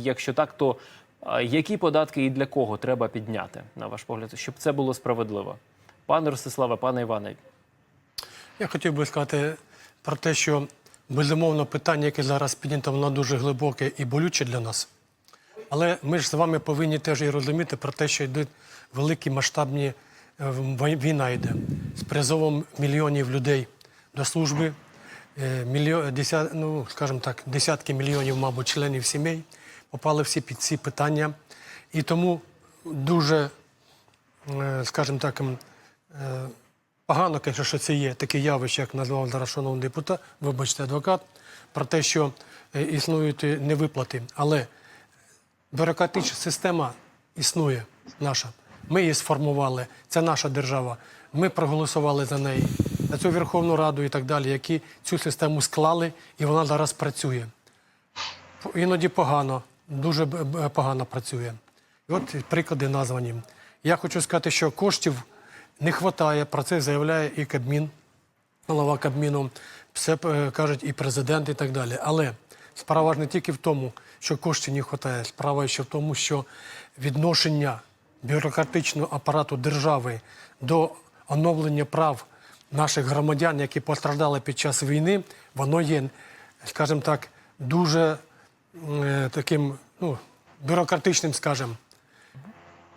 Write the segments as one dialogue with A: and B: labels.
A: Якщо так, то які податки і для кого треба підняти, на ваш погляд, щоб це було справедливо? Пане Ростиславе, пане Іване,
B: Я хотів би сказати про те, що безумовно питання, яке зараз піднято, воно дуже глибоке і болюче для нас. Але ми ж з вами повинні теж і розуміти про те, що йдуть великі масштабні е, війна йде з призовом мільйонів людей до служби, е, мільйо, деся, ну, скажімо так, десятки мільйонів, мабуть, членів сімей попали всі під ці питання. І тому дуже, е, скажімо так, е, Погано, звісно, що це є таке явище, як назвав зараз шановний депутат, вибачте, адвокат, про те, що е, існують невиплати. Але бюрократична система існує наша. Ми її сформували, це наша держава. Ми проголосували за неї, за цю Верховну Раду і так далі, які цю систему склали, і вона зараз працює. Іноді погано, дуже погано працює. От приклади названі. Я хочу сказати, що коштів не вистачає, про це заявляє і Кабмін, голова Кабміну, все е, кажуть і президент, і так далі. Але справа ж не тільки в тому, що коштів не вистачає, справа ще в тому, що відношення бюрократичного апарату держави до оновлення прав наших громадян, які постраждали під час війни, воно є, скажімо так, дуже таким ну, бюрократичним, скажімо.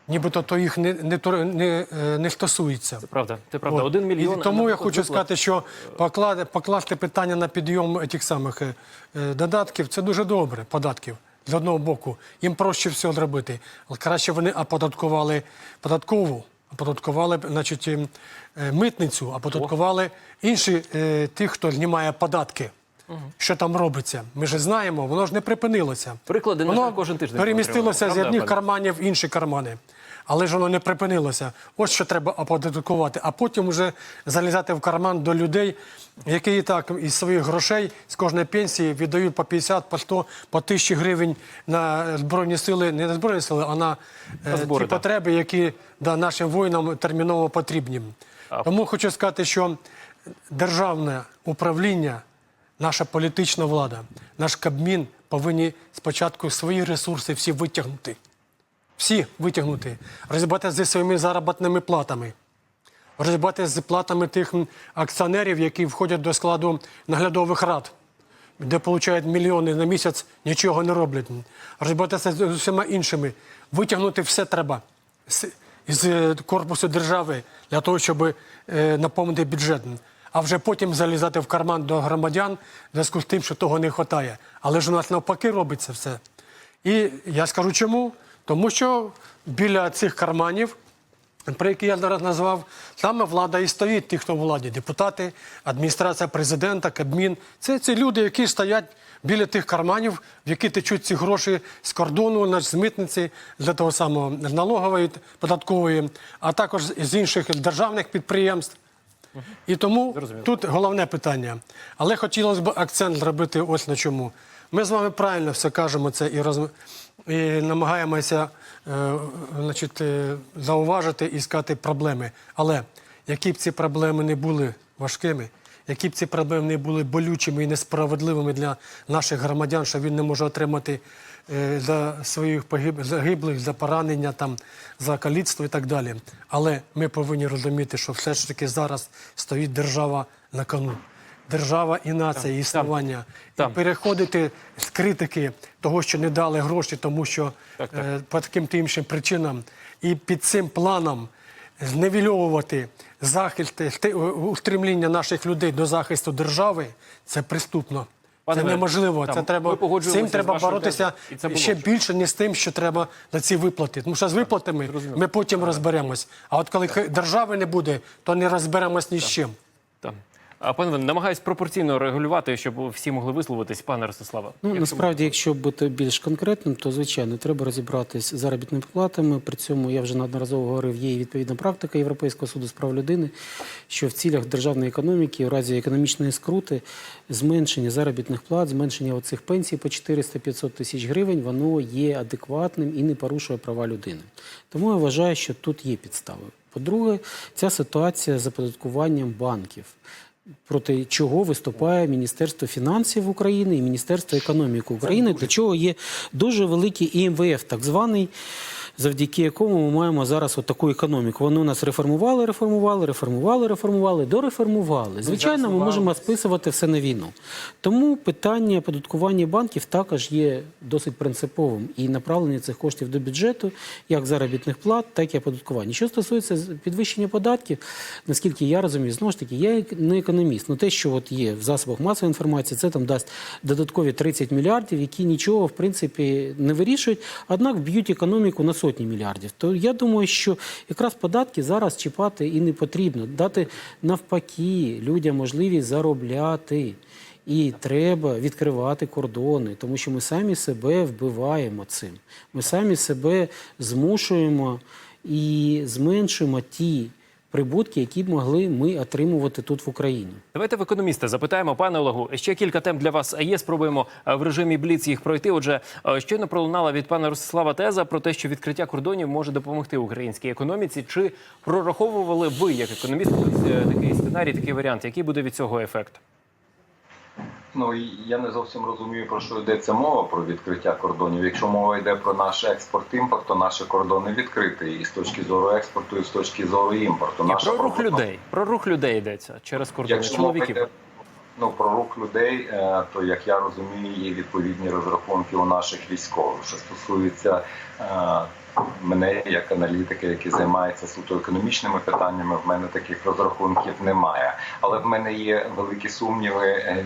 B: Нібито то їх не, не, не, е, не стосується.
A: це правда, це правда.
B: От.
A: Один мільйон.
B: І тому я хочу
A: виплат.
B: сказати, що поклад, покласти питання на підйом тих самих е, е, додатків це дуже добре, податків. З одного боку, їм проще все зробити. Але краще вони оподаткували податкову, оподаткували значить, е, митницю, оподаткували інші е, тих, хто знімає податки. Що там робиться? Ми ж знаємо, воно ж не припинилося.
A: Приклади, на
B: воно
A: жаль, кожен тиждень
B: перемістилося з одних карманів в інші кармани. Але ж воно не припинилося. Ось що треба оподаткувати, а потім вже залізати в карман до людей, які і так із своїх грошей з кожної пенсії віддають по 50, по 100, по 1000 гривень на збройні сили, не на збройні сили, а на е,
A: збори,
B: ті
A: так.
B: потреби, які да, нашим воїнам терміново потрібні. Тому хочу сказати, що державне управління, наша політична влада, наш Кабмін повинні спочатку свої ресурси всі витягнути. Всі витягнути, розібрати зі своїми заробітними платами, розібрати з платами тих акціонерів, які входять до складу наглядових рад, де отримують мільйони на місяць, нічого не роблять. Розібратися з усіма іншими. Витягнути все треба з, корпусу держави для того, щоб е, наповнити бюджет. А вже потім залізати в карман до громадян в зв'язку з тим, що того не вистачає. Але ж у нас навпаки робиться все. І я скажу чому. Тому що біля цих карманів, про які я зараз назвав, саме влада і стоїть, ті, хто в владі, депутати, адміністрація президента, Кабмін. Це ці люди, які стоять біля тих карманів, в які течуть ці гроші з кордону, з митниці, для того самого налогової, податкової, а також з інших державних підприємств. І тому
A: Зрозуміло.
B: тут головне питання. Але хотілося б акцент зробити ось на чому. Ми з вами правильно все кажемо це і, роз... і намагаємося е, значить, е, зауважити і сказати проблеми. Але які б ці проблеми не були важкими, які б ці проблеми не були болючими і несправедливими для наших громадян, що він не може отримати е, за своїх загиблих, за поранення, там, за каліцтво і так далі. Але ми повинні розуміти, що все ж таки зараз стоїть держава на кону. Держава і нація, і існування.
A: Там.
B: І переходити з критики того, що не дали гроші, тому що
A: Так, так.
B: Е, по таким та іншим причинам, і під цим планом зневільовувати захист, устремління наших людей до захисту держави, це преступно.
A: Пане
B: це неможливо.
A: там,
B: Це треба цим треба боротися
A: було
B: ще більше, ніж з тим, що треба на ці виплати. Тому що з виплатами ми потім розберемось. А от коли х- держави не буде, то не розберемось ні з чим.
A: А пане Іване, намагаюсь пропорційно регулювати, щоб всі могли висловитись, пане Ростиславе.
C: Ну
A: Якщо
C: насправді, якщо бути більш конкретним, то звичайно треба розібратись з заробітними платами. При цьому я вже неодноразово говорив, є і відповідна практика Європейського суду з прав людини, що в цілях державної економіки, у разі економічної скрути, зменшення заробітних плат, зменшення оцих пенсій по 400-500 тисяч гривень, воно є адекватним і не порушує права людини. Тому я вважаю, що тут є підстави. По-друге, ця ситуація з оподаткуванням банків. Проти чого виступає Міністерство фінансів України і Міністерство економіки України, для чого є дуже великий ІМВФ, так званий, завдяки якому ми маємо зараз от таку економіку. Вони у нас реформували, реформували, реформували, реформували, дореформували. Звичайно, ми можемо списувати все на війну. Тому питання оподаткування банків також є досить принциповим і направлення цих коштів до бюджету, як заробітних плат, так і оподаткування. Що стосується підвищення податків, наскільки я розумію, знову ж таки, я не економіст. Ну те, що от є в засобах масової інформації, це там дасть додаткові 30 мільярдів, які нічого в принципі не вирішують, однак б'ють економіку на сотні мільярдів. То я думаю, що якраз податки зараз чіпати і не потрібно. Дати навпаки людям можливість заробляти. І треба відкривати кордони, тому що ми самі себе вбиваємо цим. Ми самі себе змушуємо і зменшуємо ті прибутки, які б могли ми отримувати тут в Україні.
A: Давайте в економіста запитаємо, пане Олегу. Ще кілька тем для вас є. Спробуємо е, в режимі Бліц їх пройти. Отже, е, щойно пролунала від пана Ростислава теза про те, що відкриття кордонів може допомогти українській економіці. Чи прораховували ви як економіст е, такий сценарій, такий варіант? Який буде від цього ефект?
D: Ну і я не зовсім розумію про що йдеться мова про відкриття кордонів. Якщо мова йде про наш експорт імпорт, то наші кордони відкриті і з точки зору експорту, і з точки зору імпорту.
A: Ні,
D: Наша
A: про рух
D: проблема-
A: людей. Про рух людей йдеться через кордони
D: Якщо мова
A: чоловіків.
D: йде ну, про рух людей, е, то як я розумію, є відповідні розрахунки у наших військових, що стосується е, мене як аналітика, який займається суто економічними питаннями. В мене таких розрахунків немає. Але в мене є великі сумніви е,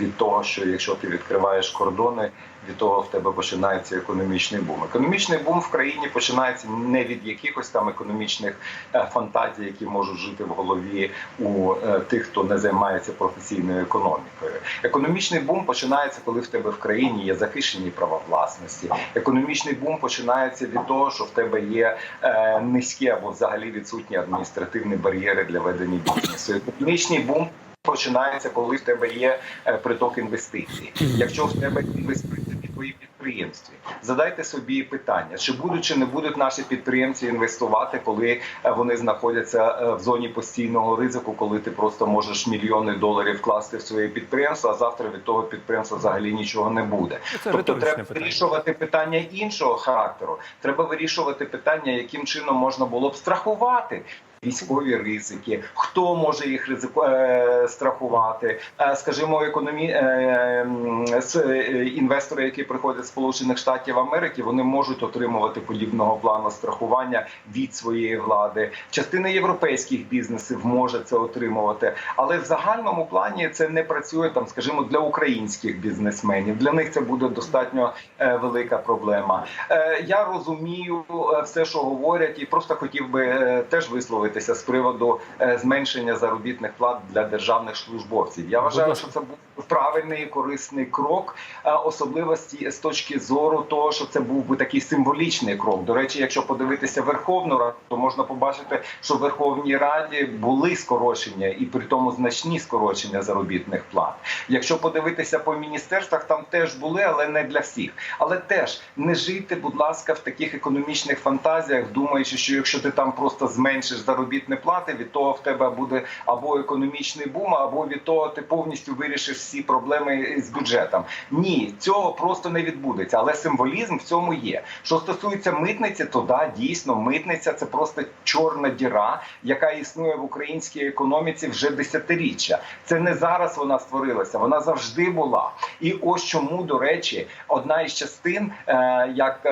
D: від того, що якщо ти відкриваєш кордони. Від того в тебе починається економічний бум. Економічний бум в країні починається не від якихось там економічних е, фантазій, які можуть жити в голові у е, тих, хто не займається професійною економікою. Економічний бум починається, коли в тебе в країні є захищені права власності. Економічний бум починається від того, що в тебе є е, низькі або взагалі відсутні адміністративні бар'єри для ведення бізнесу. Економічний бум. Починається, коли в тебе є приток інвестицій. Якщо в тебе інвестують в твої підприємстві, задайте собі питання: чи будуть чи не будуть наші підприємці інвестувати, коли е, вони знаходяться е, в зоні постійного ризику, коли ти просто можеш мільйони доларів вкласти в своє підприємство, а завтра від того підприємства взагалі нічого не буде.
A: Ну, Це
D: тобто треба
A: питання.
D: вирішувати питання іншого характеру. Треба вирішувати питання, яким чином можна було б страхувати. Військові ризики, хто може їх ризику е, страхувати? Е, скажімо, економі е, інвестори, які приходять з Сполучених Штатів Америки, вони можуть отримувати подібного плану страхування від своєї влади. Частина європейських бізнесів може це отримувати, але в загальному плані це не працює там, скажімо, для українських бізнесменів. Для них це буде достатньо велика проблема. Я розумію все, що говорять, і просто хотів би теж висловитися з приводу е, зменшення заробітних плат для державних службовців. Я вважаю, що це був правильний і корисний крок, е, особливості з точки зору того, що це був би такий символічний крок. До речі, якщо подивитися Верховну Раду, то можна побачити, що в Верховній Раді були скорочення, і при тому значні скорочення заробітних плат. Якщо подивитися по міністерствах, там теж були, але не для всіх. Але теж не жити, будь ласка, в таких економічних фантазіях, думаючи, що якщо ти там просто зменшиш заробітні плати, від того в тебе буде або економічний бум, або від того ти повністю вирішиш всі проблеми з бюджетом. Ні, цього просто не відбудеться. Але символізм в цьому є. Що стосується митниці, то да, дійсно, митниця це просто чорна діра, яка існує в українській економіці вже десятиріччя. Це не зараз вона створилася, вона завжди була. І ось чому, до речі, одна із частин, е, як, е,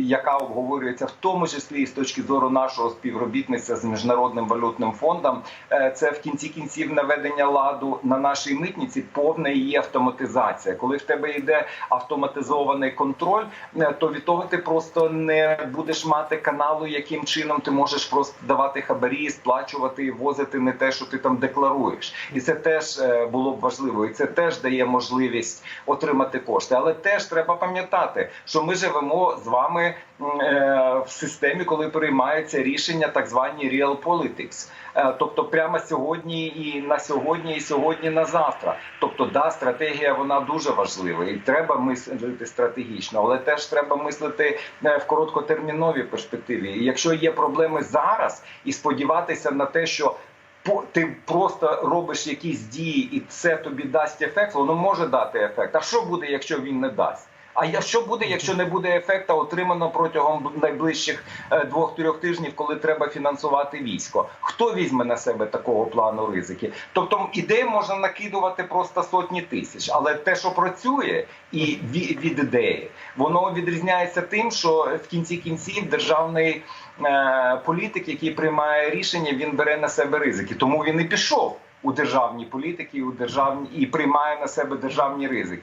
D: яка обговорюється в тому числі і з точки зору нашого співробітництва з міжнародним валютним фондом, е, це в кінці кінців наведення ладу на нашій митниці повна її автоматизація. Коли в тебе йде автоматизований контроль, е, то від того ти просто не будеш мати каналу, яким чином ти можеш просто давати хабарі, сплачувати і возити не те, що ти там декларуєш, і це теж е, було б важливо, і це теж дає можливість отримати кошти. Але теж треба пам'ятати, що ми живемо з вами в системі, коли приймаються рішення, так звані real politics. Е, Тобто, прямо сьогодні і на сьогодні, і сьогодні на завтра. Тобто, да, стратегія вона дуже важлива, і треба мислити стратегічно, але теж треба мислити е, в короткотерміновій перспективі. І якщо є проблеми зараз, і сподіватися на те, що ти просто робиш якісь дії, і це тобі дасть ефект, воно може дати ефект. А що буде, якщо він не дасть? А я- що буде, якщо не буде ефекту отримано протягом найближчих е, двох-трьох тижнів, коли треба фінансувати військо? Хто візьме на себе такого плану ризики? Тобто ідей можна накидувати просто сотні тисяч, але те, що працює, і від ідеї, воно відрізняється тим, що в кінці кінців державний е, політик, який приймає рішення, він бере на себе ризики. Тому він і пішов у державні політики, у державні і приймає на себе державні ризики.